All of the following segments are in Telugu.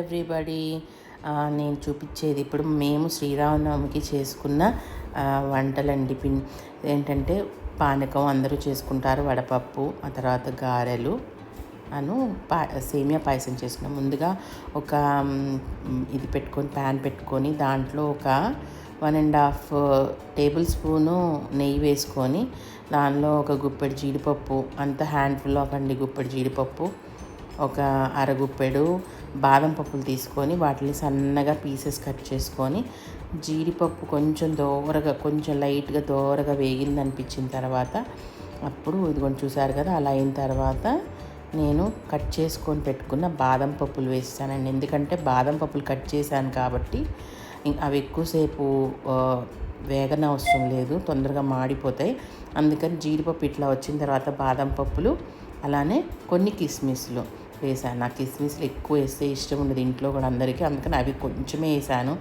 ఎవ్రీబడి నేను చూపించేది ఇప్పుడు మేము శ్రీరామనవమికి చేసుకున్న వంటలండి. పిన్ ఏంటంటే పానకం అందరూ చేసుకుంటారు. వడపప్పు ఆ తర్వాత గారెలు అను పా సేమియా పాయసం చేసుకున్నాం. ముందుగా ఒక ఇది పెట్టుకొని ప్యాన్ పెట్టుకొని దాంట్లో ఒక one and half tablespoon నెయ్యి వేసుకొని దానిలో ఒక గుప్పెడు జీడిపప్పు అంత హ్యాండ్ఫుల్ ఆఫ్ అండి గుప్పెడు జీడిపప్పు. ఒక అరగుప్పెడు బాదం పప్పులు తీసుకొని వాటిని సన్నగా పీసెస్ కట్ చేసుకొని జీడిపప్పు కొంచెం దోరగా కొంచెం లైట్గా దోరగా వేగింది అనిపించిన తర్వాత అప్పుడు ఇదిగోండి చూసారు కదా అలా అయిన తర్వాత నేను కట్ చేసుకొని పెట్టుకున్న బాదం పప్పులు వేసానండి ఎందుకంటే బాదం పప్పులు కట్ చేశాను కాబట్టి అవి ఎక్కువసేపు వేగన అవసరం లేదు తొందరగా మాడిపోతాయి. అందుకని జీడిపప్పు ఇట్లా వచ్చిన తర్వాత బాదం పప్పులు అలానే కొన్ని కిస్మిస్లు. వేసాను నాకు కిస్మిస్లు ఎక్కువ వేస్తే ఇష్టం ఉండదు ఇంట్లో కూడా అందరికీ. అందుకని అవి కొంచెమే వేసాను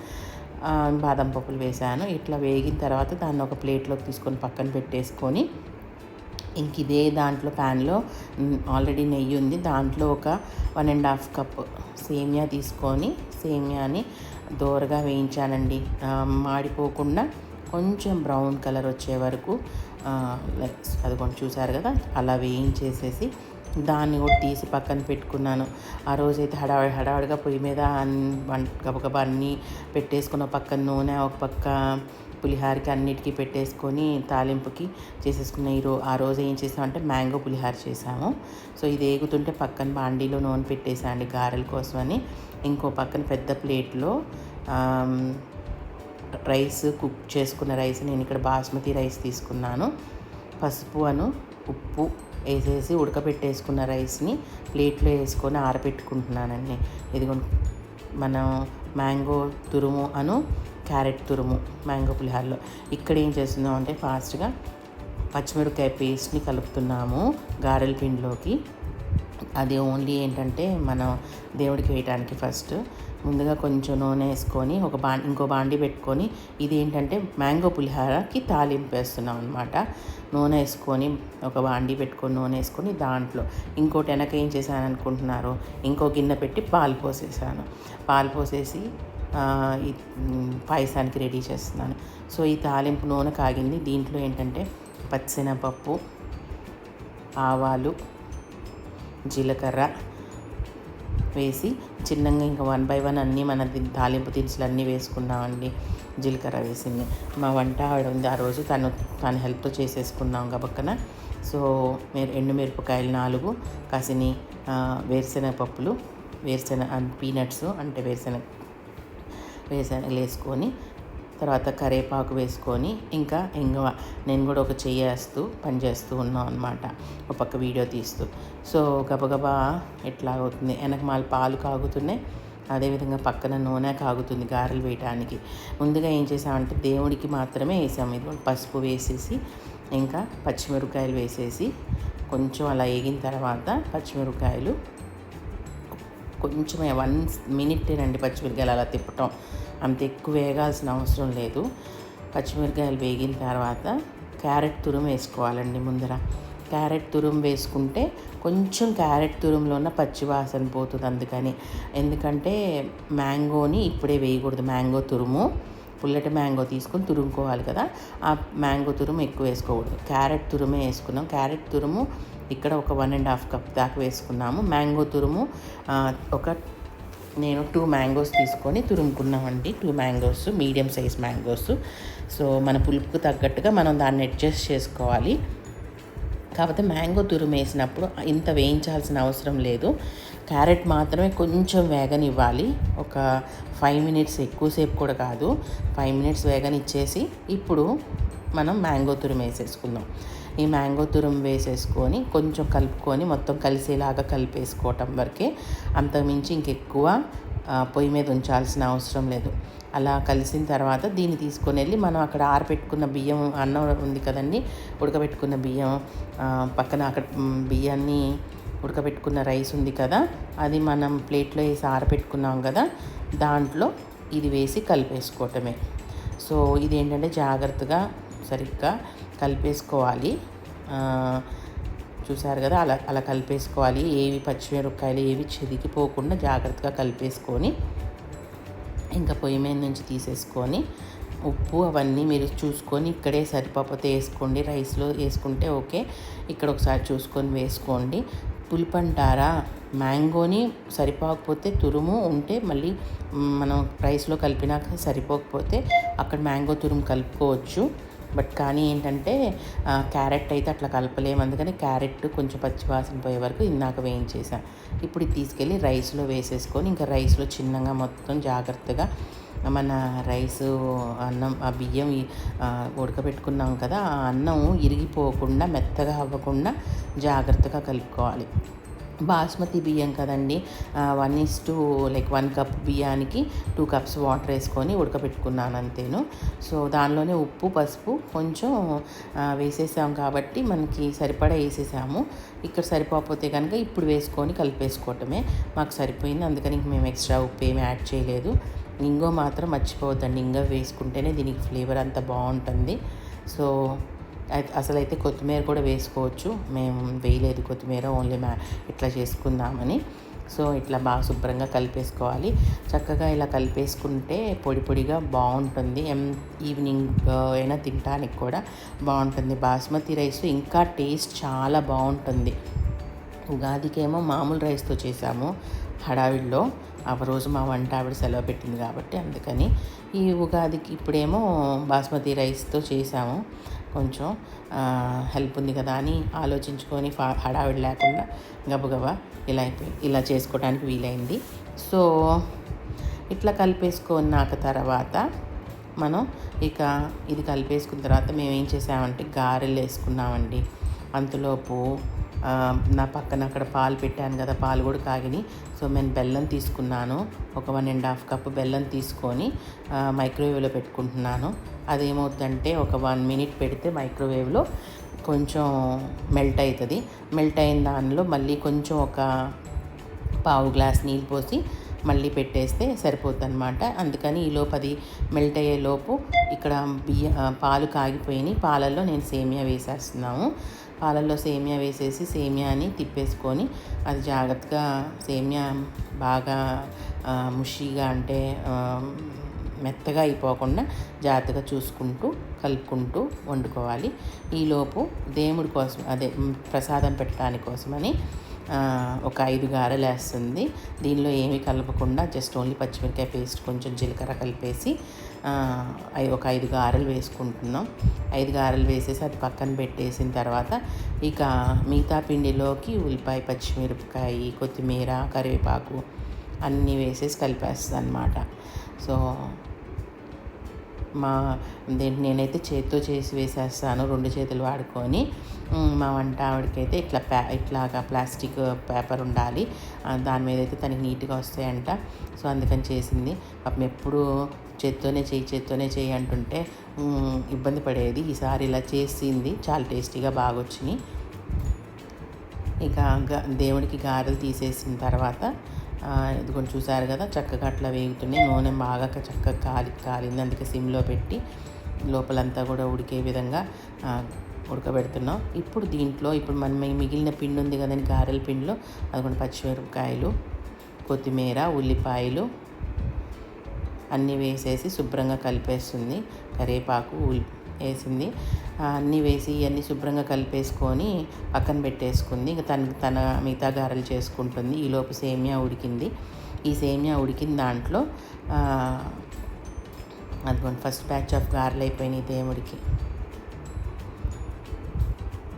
బాదం పప్పులు వేసాను ఇట్లా వేగిన తర్వాత దాన్ని ఒక ప్లేట్లోకి తీసుకొని పక్కన పెట్టేసుకొని ఇంక ఇదే దాంట్లో ప్యాన్లో ఆల్రెడీ నెయ్యి ఉంది. దాంట్లో ఒక వన్ అండ్ హాఫ్ కప్ సేమియా తీసుకొని సేమియాని దోరగా వేయించానండి. మాడిపోకుండా కొంచెం బ్రౌన్ కలర్ వచ్చే వరకు లైక్ అది కొంచెం చూసారు కదా? అలా వేయించేసేసి దాన్ని కూడా తీసి పక్కన పెట్టుకున్నాను. ఆ రోజైతే హడావిడి హడావిడిగా పొయ్యి మీద వంట గబగబా అన్నీ పెట్టేసుకున్న పక్కన నూనె ఒక పక్క పులిహారకి అన్నిటికీ పెట్టేసుకొని తాలింపుకి చేసేసుకున్న ఈరో ఆ రోజు ఏం చేసామంటే మ్యాంగో పులిహార చేసాము. సో ఇది ఏగుతుంటే పక్కన బాండీలో నూనె పెట్టేసాండి గారెల కోసమని. ఇంకో పక్కన పెద్ద ప్లేట్లో రైస్ కుక్ చేసుకున్న రైస్ నేను ఇక్కడ బాస్మతి రైస్ తీసుకున్నాను. పసుపు అను ఉప్పు వేసేసి ఉడకబెట్టేసుకున్న రైస్ని ప్లేట్లో వేసుకొని ఆరబెట్టుకుంటున్నానండి. ఇదిగో మనం మ్యాంగో తురుము అను క్యారెట్ తురుము మ్యాంగో పులిహార్లో. ఇక్కడ ఏం చేస్తున్నాం అంటే ఫాస్ట్గా పచ్చిమిరపకాయ పేస్ట్ని కలుపుతున్నాము గారెల పిండిలోకి. అది ఓన్లీ ఏంటంటే మనం దేవుడికి వేయటానికి ఫస్ట్ ముందుగా కొంచెం నూనె వేసుకొని ఒక బా ఇంకో బాండి పెట్టుకొని ఇది ఏంటంటే మ్యాంగో పులిహారకి తాలింపు వేస్తున్నాం అనమాట నూనె వేసుకొని ఒక బాండి పెట్టుకొని నూనె వేసుకొని దాంట్లో ఇంకోటి వెనక ఏం చేశాను అనుకుంటున్నారు ఇంకో గిన్నె పెట్టి పాలు పోసేసాను. పాలు పోసేసి ఈ పాయసానికి రెడీ చేస్తున్నాను. సో ఈ తాలింపు నూనె కాగింది. దీంట్లో ఏంటంటే పచ్చినపప్పు ఆవాలు జీలకర్ర వేసి చిన్నగా ఇంకా వన్ బై వన్ అన్నీ మన తాలింపు దినుసులు అన్నీ వేసుకున్నామండి. జీలకర్ర వేసింది. మా వంట ఆవిడ ఉంది ఆ రోజు తను తన హెల్ప్తో చేసేసుకున్నాం పక్కన. సో మీరు ఎండు మిరపకాయలు నాలుగు కాసిని వేరుశెనగ పప్పులు వేరుశెనగ పీనట్స్ అంటే వేరుశెనగ వేరుశెనగలు వేసుకొని తర్వాత కరేపాకు వేసుకొని ఇంకా ఇంగువ నేను కూడా ఒక చెయ్యి వేస్తూ పని చేస్తూ ఉన్నాం అనమాట ఒక పక్క వీడియో తీస్తూ. సో గబగబా ఎట్లా అవుతుంది. వెనక మాల పాలు కాగుతున్నాయి. అదేవిధంగా పక్కన నూనె కాగుతుంది గారెలు వేయటానికి. ముందుగా ఏం చేసామంటే దేవుడికి మాత్రమే వేసాము. ఇది పసుపు వేసేసి ఇంకా పచ్చిమిరపకాయలు వేసేసి కొంచెం అలా వేగిన తర్వాత పచ్చిమిరపకాయలు కొంచెమే వన్ మినిటేనండి పచ్చిమిరకాయలు అలా తిప్పటం. అంత ఎక్కువ వేగాల్సిన అవసరం లేదు. పచ్చిమిరకాయలు వేగిన తర్వాత క్యారెట్ తురుము వేసుకోవాలండి ముందర. క్యారెట్ తురుము వేసుకుంటే కొంచెం క్యారెట్ తురుములో ఉన్న పచ్చివాసన పోతుంది అందుకని. ఎందుకంటే మ్యాంగోని ఇప్పుడే వేయకూడదు మ్యాంగో తురుము. పుల్లటి మ్యాంగో తీసుకొని తురుముకోవాలి కదా. ఆ మ్యాంగో తురుము ఎక్కువ వేసుకోకూడదు. క్యారెట్ తురుమే వేసుకున్నాం. క్యారెట్ తురుము ఇక్కడ ఒక వన్ అండ్ హాఫ్ కప్ దాకా వేసుకున్నాము. మ్యాంగో తురుము ఒక నేను టూ మ్యాంగోస్ తీసుకొని తురుముకున్నామండి. Two mangoes medium size mangoes so మన పులుపుకు తగ్గట్టుగా మనం దాన్ని అడ్జస్ట్ చేసుకోవాలి. కాకపోతే మ్యాంగో తురుము వేసినప్పుడు ఇంత వేయించాల్సిన అవసరం లేదు. క్యారెట్ మాత్రమే కొంచెం వేగనివ్వాలి. ఒక ఫైవ్ మినిట్స్ ఎక్కువసేపు కూడా కాదు. ఫైవ్ మినిట్స్ వేగనిచ్చేసి ఇప్పుడు మనం మ్యాంగో తురుము వేసేసుకుందాం. ఈ మ్యాంగో తురం వేసేసుకొని కొంచెం కలుపుకొని మొత్తం కలిసేలాగా కలిపేసుకోవటం వరకే. అంతకుమించి ఇంకెక్కువ పొయ్యి మీద ఉంచాల్సిన అవసరం లేదు. అలా కలిసిన తర్వాత దీన్ని తీసుకొని వెళ్ళి మనం అక్కడ ఆరబెట్టుకున్న బియ్యం అన్నం ఉంది కదండి ఉడకబెట్టుకున్న బియ్యం పక్కన అక్కడ బియ్యాన్ని ఉడకబెట్టుకున్న రైస్ ఉంది కదా అది మనం ప్లేట్లో వేసి ఆరబెట్టుకున్నాం కదా దాంట్లో ఇది వేసి కలిపేసుకోవటమే. సో ఇది ఏంటంటే జాగ్రత్తగా సరిగ్గా కలిపేసుకోవాలి. చూసారు కదా అలా అలా కలిపేసుకోవాలి. ఏవి పచ్చిమిరపకాయలు ఏవి చెదికిపోకుండా జాగ్రత్తగా కలిపేసుకొని ఇంకా పొయ్యి మీద నుంచి తీసేసుకొని ఉప్పు అవన్నీ మీరు చూసుకొని ఇక్కడే సరిపోతే వేసుకోండి. రైస్లో వేసుకుంటే ఓకే. ఇక్కడ ఒకసారి చూసుకొని వేసుకోండి. పులుపు అంటారా మ్యాంగోని సరిపోకపోతే తురుము ఉంటే మళ్ళీ మనం రైస్లో కలిపినాక సరిపోకపోతే అక్కడ మ్యాంగో తురుము కలుపుకోవచ్చు. బట్ కానీ ఏంటంటే క్యారెట్ అయితే అట్లా కలపలేము అందుకని క్యారెట్ కొంచెం పచ్చివాసన పోయే వరకు ఇందాక వేయించేసాను ఇప్పుడు తీసుకెళ్ళి రైస్లో వేసేసుకొని ఇంకా రైస్లో చిన్నగా మొత్తం జాగ్రత్తగా మన రైస్ అన్నం ఆ బియ్యం ఉడకబెట్టుకున్నాం కదా ఆ అన్నం ఇరిగిపోకుండా మెత్తగా అవ్వకుండా జాగ్రత్తగా కలుపుకోవాలి. బాస్మతి బియ్యం కదండి. One is to like one cup బియ్యానికి టూ కప్స్ వాటర్ వేసుకొని ఉడకబెట్టుకున్నాను అంతేను. సో దానిలోనే ఉప్పు పసుపు కొంచెం వేసేసాం కాబట్టి మనకి సరిపడా వేసేసాము. ఇక్కడ సరిపోతే కనుక ఇప్పుడు వేసుకొని కలిపేసుకోవటమే. మాకు సరిపోయింది. అందుకని మేము ఎక్స్ట్రా ఉప్పు ఏమి యాడ్ చేయలేదు. ఇంగో మాత్రం మర్చిపోవద్దండి. ఇంగో వేసుకుంటేనే దీనికి ఫ్లేవర్ అంత బాగుంటుంది. సో అసలు అయితే కొత్తిమీర కూడా వేసుకోవచ్చు. మేము వేయలేదు కొత్తిమీర ఓన్లీ మా ఇట్లా చేసుకుందామని. సో ఇట్లా బాగా శుభ్రంగా కలిపేసుకోవాలి. చక్కగా ఇలా కలిపేసుకుంటే పొడి పొడిగా బాగుంటుంది. ఎం ఈవినింగ్ అయినా తినడానికి కూడా బాగుంటుంది. బాస్మతి రైస్ ఇంకా టేస్ట్ చాలా బాగుంటుంది. ఉగాదికేమో మామూలు రైస్తో చేసాము హడావిడిలో. ఆ రోజు మా వంట ఆవిడ సెలవు పెట్టింది కాబట్టి అందుకని ఈ ఉగాదికి ఇప్పుడేమో బాస్మతి రైస్తో చేసాము కొంచెం హెల్ప్ ఉంది కదా అని ఆలోచించుకొని ఫా హడావిడి లేకుండా గబగబా ఇలా అయిపోయి ఇలా చేసుకోవడానికి వీలైంది. సో ఇట్లా కలిపేసుకున్నాక తర్వాత మనం ఇక ఇది కలిపేసుకున్న తర్వాత మేము ఏం చేసామంటే గారెలు వేసుకున్నామండి. అంతలోపు నా పక్కన అక్కడ పాలు పెట్టాను కదా పాలు కూడా కాగిని. సో నేను బెల్లం తీసుకున్నాను. ఒక వన్ అండ్ హాఫ్ కప్ బెల్లం తీసుకొని మైక్రోవేవ్లో పెట్టుకుంటున్నాను. అదేమవుతుందంటే ఒక వన్ మినిట్ పెడితే మైక్రోవేవ్లో కొంచెం మెల్ట్ అవుతుంది. మెల్ట్ అయిన దానిలో మళ్ళీ కొంచెం ఒక పావు గ్లాస్ నీళ్ళు పోసి మళ్ళీ పెట్టేస్తే సరిపోతుంది అనమాట అందుకని ఈ అది మెల్ట్ అయ్యేలోపు ఇక్కడ బియ్య పాలు కాగిపోయినాయి. పాలల్లో నేను సేమియా వేసేస్తున్నాము పాలల్లో సేమియా వేసేసి సేమియాని తిప్పేసుకొని అది జాగ్రత్తగా సేమియా బాగా ముషిగా అంటే మెత్తగా అయిపోకుండా జాగ్రత్తగా చూసుకుంటూ కలుపుకుంటూ వండుకోవాలి. ఈలోపు దేవుడి కోసం అదే ప్రసాదం పెట్టడానికి కోసమని ఒక ఐదు గారెలు వేస్తుంది. దీనిలో ఏమీ కలపకుండా జస్ట్ ఓన్లీ పచ్చిమిరకాయ పేస్ట్ కొంచెం జీలకర్ర కలిపేసి ఒక ఐదు గారెలు వేసుకుంటున్నాం. ఐదు గారెలు వేసేసి అది పక్కన పెట్టేసిన తర్వాత ఇక మిగతా పిండిలోకి ఉల్లిపాయ పచ్చిమిరపకాయ కొత్తిమీర కరివేపాకు అన్నీ వేసేసి కలిపేస్తుంది అనమాట సో మా నేనైతే చేతితో చేసి వేసేస్తాను రెండు చేతులు వాడుకొని. మా వంట ఆవిడకైతే ఇట్లా ప్యా ఇట్లాగా ప్లాస్టిక్ పేపర్ ఉండాలి. దాని మీద అయితే తనకి నీట్గా వస్తాయంట. సో అందుకని చేసింది. పాపం ఎప్పుడు చేత్తోనే చేయి చేత్తోనే చేయి అంటుంటే ఇబ్బంది పడేది. ఈసారి ఇలా చేసింది. చాలా టేస్టీగా బాగా వచ్చినాయి ఇక దేవుడికి గారెలు తీసేసిన తర్వాత ఇదిగోండి చూసారు కదా చక్కగా అట్లా వేగుతున్నాయి. నూనె బాగా చక్కగా కాలి కాలింది. అందుకే సిమ్లో పెట్టి లోపలంతా కూడా ఉడికే విధంగా ఉడకబెడుతున్నాం. ఇప్పుడు దీంట్లో ఇప్పుడు మనం మిగిలిన పిండి ఉంది కదండి గారెల పిండిలో అది పచ్చిమిరపకాయలు కొత్తిమీర ఉల్లిపాయలు అన్నీ వేసేసి శుభ్రంగా కలిపేస్తుంది. కరివేపాకు వేసింది. అన్నీ వేసి ఇవన్నీ శుభ్రంగా కలిపేసుకొని పక్కన పెట్టేసుకుంది. ఇంకా తన తన మిగతా గారెలు చేసుకుంటుంది. ఈలోపు సేమియా ఉడికింది. ఈ సేమియా ఉడికిన దాంట్లో అదిగోండి ఫస్ట్ బ్యాచ్ ఆఫ్ గారెలు అయిపోయినాయి దేవుడికి.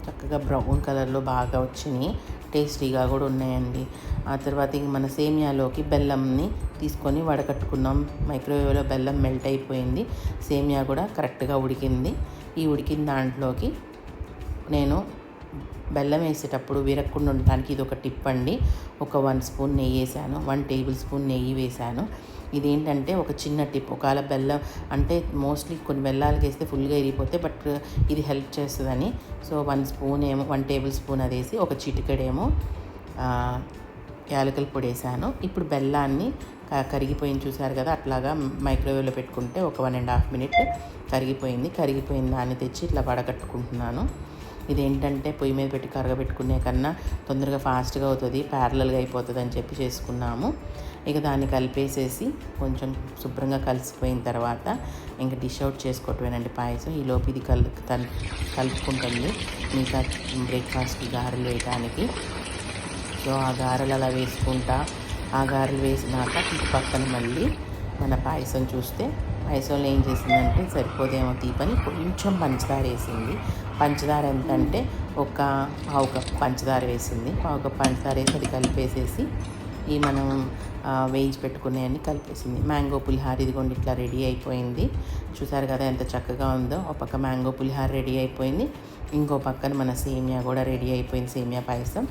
చక్కగా బ్రౌన్ కలర్లో బాగా వచ్చినాయి. టేస్టీగా కూడా ఉన్నాయండి. ఆ తర్వాత ఇంక మన సేమియాలోకి బెల్లంని తీసుకొని వడకట్టుకున్నాం. మైక్రోవేవ్లో బెల్లం మెల్ట్ అయిపోయింది. సేమియా కూడా కరెక్ట్గా ఉడికింది. ఈ ఉడికిన దాంట్లోకి నేను బెల్లం వేసేటప్పుడు విరక్కుండా ఉండటానికి ఇది ఒక టిప్ అండి. ఒక వన్ స్పూన్ నెయ్యి వేసాను. వన్ టేబుల్ స్పూన్ నెయ్యి వేసాను. ఇదేంటంటే ఒక చిన్న టిప్. ఒకవేళ బెల్లం అంటే మోస్ట్లీ కొన్ని బెల్లాలకి వేస్తే ఫుల్గా ఇరిగిపోతే బట్ ఇది హెల్ప్ చేస్తుందని. సో వన్ స్పూన్ ఏమో వన్ టేబుల్ స్పూన్ అది వేసి ఒక చిటికెడేమో యాలకల పొడి వేసాను. ఇప్పుడు బెల్లాన్ని కరిగిపోయింది చూసారు కదా అట్లాగా మైక్రోవేవ్లో పెట్టుకుంటే ఒక వన్ అండ్ హాఫ్ మినిట్ కరిగిపోయింది. కరిగిపోయిన దాన్ని తెచ్చి ఇట్లా వడగట్టుకుంటున్నాను. ఇదేంటంటే పొయ్యి మీద పెట్టి కరగబెట్టుకునే కన్నా తొందరగా ఫాస్ట్గా అవుతుంది ప్యారలల్గా అయిపోతుంది అని చెప్పి చేసుకున్నాము. ఇక దాన్ని కలిపేసేసి కొంచెం శుభ్రంగా కలిసిపోయిన తర్వాత ఇంకా డిష్ అవుట్ చేసుకోవటమేనండి పాయసం. ఈ లోపు ఇది కల్ కలుపుకుంటుంది. మిగతా బ్రేక్ఫాస్ట్కి గారెలు వేయడానికి సో ఆ గారెలు అలా వేసుకుంటా. ఆ గారెలు వేసినాక ఇటు పక్కన మళ్ళీ మన పాయసం చూస్తే పాయసంలో ఏం చేసిందంటే సరిపోదేమో తీపని కొంచెం పంచదార వేసింది. పంచదార ఎంతంటే ఒక పావు కప్ పంచదార వేసింది. పావు కప్ పంచదార వేసి అది కలిపేసేసి ఈ మనం ఆ, వేయించి పెట్టుకునేవన్నీ కలిపేసింది. మ్యాంగో పులిహార ఇదిగోండి ఇట్లా రెడీ అయిపోయింది. చూసారు కదా ఎంత చక్కగా ఉందో. ఒక పక్క మ్యాంగో పులిహార రెడీ అయిపోయింది. ఇంకో పక్కన మన సేమియా కూడా రెడీ అయిపోయింది సేమియా పాయసం.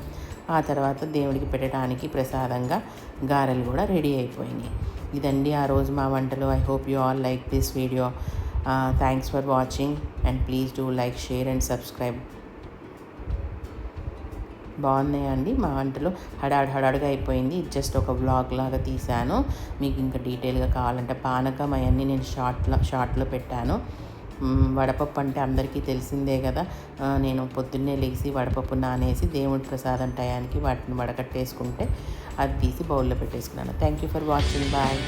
ఆ తర్వాత దేవుడికి పెట్టడానికి ప్రసాదంగా గారెలు కూడా రెడీ అయిపోయినాయి. ఇదండి ఆ రోజు మా వంటలు. I hope you all like this video thanks for watching and please do like share and subscribe బాగున్నాయండి మా వంటలు? హడాడు హడాడుగా అయిపోయింది. జస్ట్ ఒక వ్లాగ్ లాగా తీశాను. మీకు ఇంకా డీటెయిల్గా కావాలంటే పానకం అవన్నీ నేను షార్ట్లో షార్ట్లో పెట్టాను. వడపప్పు అంటే అందరికీ తెలిసిందే కదా. నేను పొద్దున్నే లేచి వడపప్పు నానేసి దేవుడి ప్రసాదం టయానికి వాటిని వడకట్టేసుకుంటే అది తీసి బౌల్లో పెట్టేసుకున్నాను. Thank you for watching bye